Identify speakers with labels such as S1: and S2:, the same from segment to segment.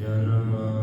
S1: ਜਨਮ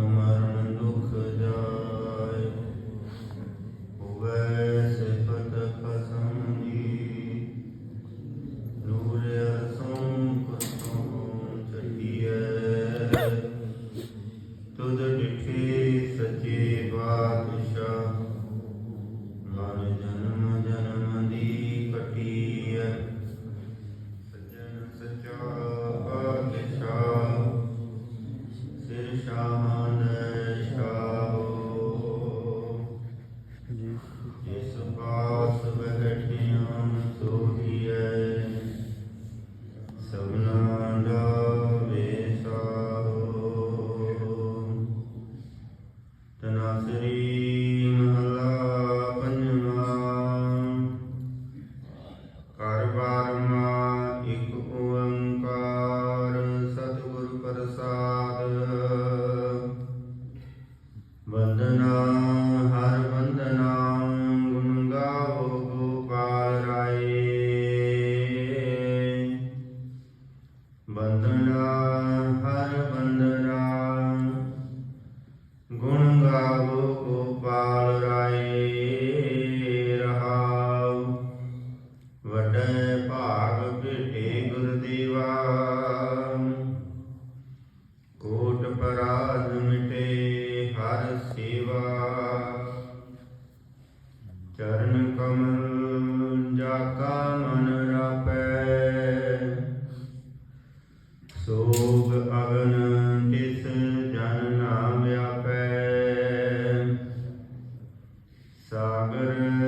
S1: Barma, Ikupuang, Karan, Satu Guru Parasa. ਕੋਟ ਪਰਾਧ ਮਿਟੇ ਹਰ ਸੇਵਾ। ਚਰਨ ਕਮਲ ਜਾ ਕਾ ਮਨ ਰਾਪੈ। ਸੋਗ ਅਗਨ ਤਿਸ ਜਨ ਨਾਮ ਵਿਆਪੈ। ਸਾਗਰ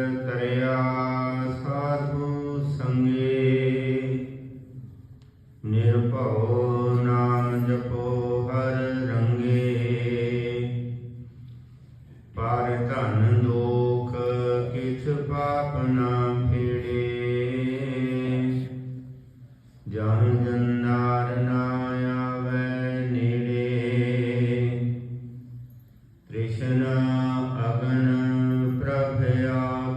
S1: ਪਾਪ ਨਾ ਫੇੜੇ ਜਨ ਜੰਨਾਰ ਨਾ ਆਵੇ ਨੇੜੇ। ਤ੍ਰਿਸ਼ਨਾ ਅਗਨ ਪ੍ਰਭਿਆ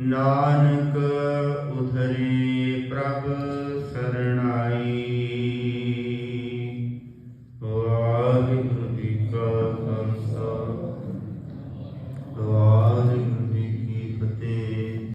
S1: ਨਾਨਕ